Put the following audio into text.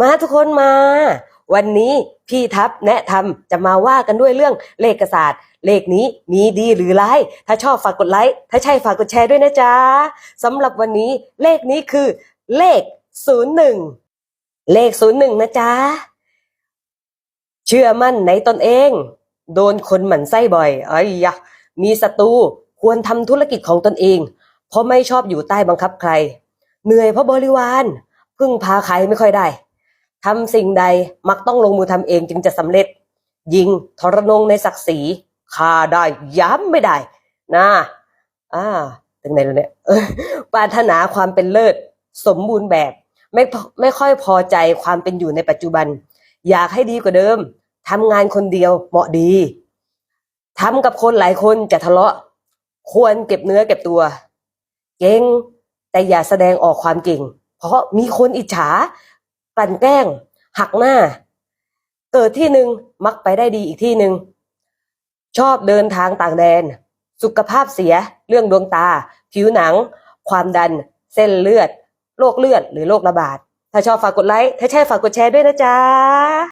มาทุกคนมา วันนี้พี่ทัพแนะทำจะมาว่ากันด้วยเรื่องเลขศาสตร์ เลขนี้มีดีหรือร้าย ถ้าชอบฝากกดไลค์ ถ้าใช่ฝากกดแชร์ด้วยนะจ๊ะสำหรับวันนี้เลขนี้คือ เลข 01 เลข 01 นะจ๊ะ เชื่อมั่นในตนเอง โดนคนหมั่นไส้บ่อยไอ้ยะมีศัตรูควรทำธุรกิจของตนเอง เพราะไม่ชอบอยู่ใต้บังคับใคร เหนื่อยเพราะบริวารพึ่งพาใครไม่ค่อยได้ ทำสิ่งใดมักต้องลงมือทำเองจึงจะสำเร็จ ยิงทรนงในศักดิ์ศรีฆ่าได้ย้ำไม่ได้นะอ่าถึงไหนแล้วเนี่ยปรารถนาความเป็นเลิศ สมบูรณ์แบบ ไม่ไม่ค่อยพอใจความเป็นอยู่ในปัจจุบัน อยากให้ดีกว่าเดิมทำงานคนเดียวเหมาะดีทำกับคนหลายคนจะทะเลาะ ควรเก็บเนื้อเก็บตัว เก่งแต่อย่าแสดงออกความเก่ง เพราะมีคนอิจฉา กลั่นแกล้ง หักหน้า เกิดที่หนึ่งมักไปได้ดีอีกที่หนึ่งชอบเดินทางต่างแดน สุขภาพเสีย เรื่องดวงตา ผิวหนัง ความดัน เส้นเลือด โรคเลือด หรือโรคระบาด ถ้าชอบฝากกดไลค์ ถ้าใช่ฝากกดแชร์ด้วยนะจ๊ะ